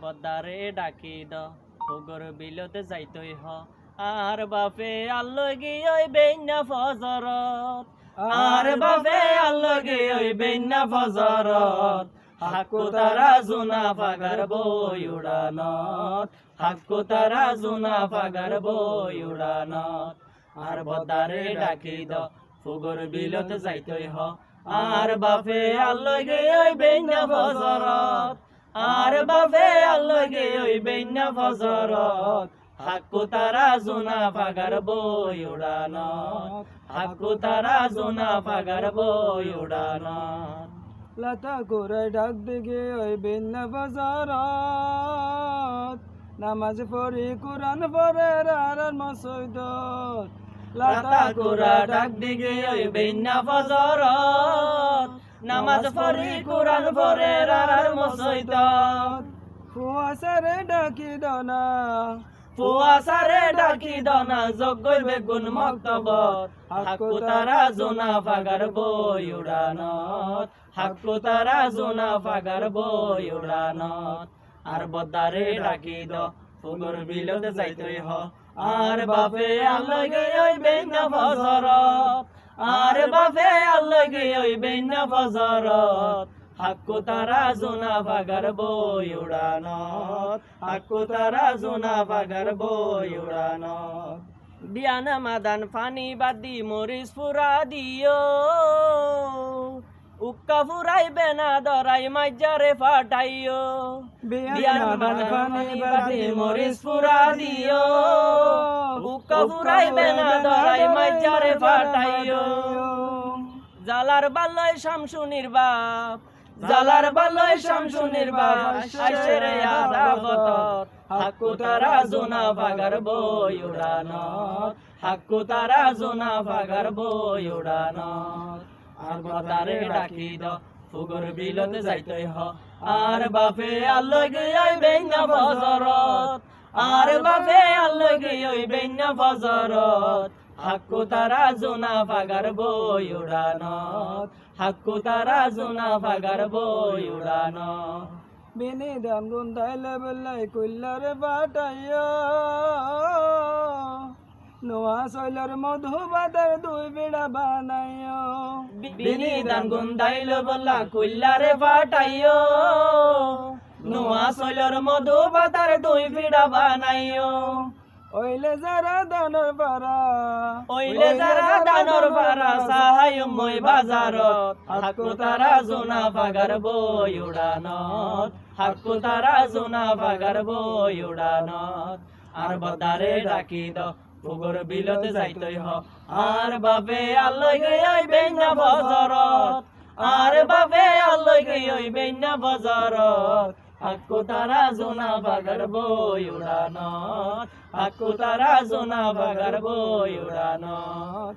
বদারে ডাকি দ। ফুগর বিলতে যাইতই হ। আর বাপে আল্লগি ওই বেন্যা ফজরত। আর বাপে আল্লগি ওই বেন্যা ফজরত। হাকু তারা জুনা ফাগার বই উড়ানত। হাকু তারা জুনা ফাগার বই উড়ানত। আর বদারে ডাকি দ। ফুগর বিলত যাইতই হ। আর বাপে আল্লগে ওই বেন্যা ফজরত। আর বাপে আল্লগে ওই বেন্যা ফজরত। হাকু তারা জুনা ফাগার বই উড়ানত। হাকু তারা জুনা ফাগার বই উড়ানত। লতা করে ডাক দিগে ওই ভিন্ন বাজারত নামাজ পড়ি কোরআন পড়ে আর মসজিদ লাতা কুরা ডাক দিগে ওই বেন্যা ফজরত। নামাজ পড়ি কোরআন পড়ে রার মসজিদত ফুয়াশারে ডাকি দনা। ফুয়াশারে ডাকি দনা জগই বেগুন মক্তবত হাকু তারা জোনা ফাগার বই উড়ানত। হাকু তারা জোনা ফাগার বই উড়ানত। আর বদারে ডাকি দ ফুগর বিলত যাইতই হ। আর বাপে আল্লগে ওই বেন্না ফজরত। আর বাপে আল্লগে ওই বেন্না ফজরত। হাকু তারা জোনা ফাগার বই উড়ানত। হাকু তারা জোনা ফাগার বই উড়ানত। বিয়ানা মাদান ফানি বাদি মরিস ফুরা দিও। উক্কা ফুরাই বেনা দরাই মাইজারে ফাটাইও। বিয়ান মাদান ফানি বাদি মরিস ফুরা দিও। উক্কা ফুরাই বেনা মাইজারে ফাটাইও জালার বাল্লয় শামসুনির বাপ জালার বাল্লয় শামসুনির বাপ ফাগার বই উড়ানত হাকু তারা জোনা ফাগার বই উড়ানত। আর ডাকি দ ফুগর বিলতে হ, আর বাপে আল্লগে ওই বেন্যা ফজরত আর বাপে আল্লগে ওই বেন্যা ফজরত হাক্কু তারা জোনা ফাগার বই উড়ানত। হাক্কু তারা জোনা ফাগার বই উড়ানত। বিনি দাম গুন তাইলে বেলাই কইলারে বাটাইয়া। নোয়া শৈলর মধু বাদার দুই বিড়া বানাইয়া। বিনি দান গুন্দাইল বল্লা কুল্লারে ফাটাইও নোয়া সৈলর মধু বাতার দুই ফিডা বানাইও। ওইলে যারা দানর পারা ওইলে যারা দানর পারা সাহায় মই বাজারত হাকু তারা জোনা ফাগার বই উড়ানত হাকু তারা জোনা ফাগার বই উড়ানত। আর বদারে ডাকি দ ফুগর বিলতে যাইতই হ। আর বাপে আল্লই গই বেন্না বজরত। আর বাপে আল্লই গই বেন্না বজরত। হাকু তারা জোনা ফাগার বই উড়ানত আকো তারা জোনা ফাগার বই উড়ানত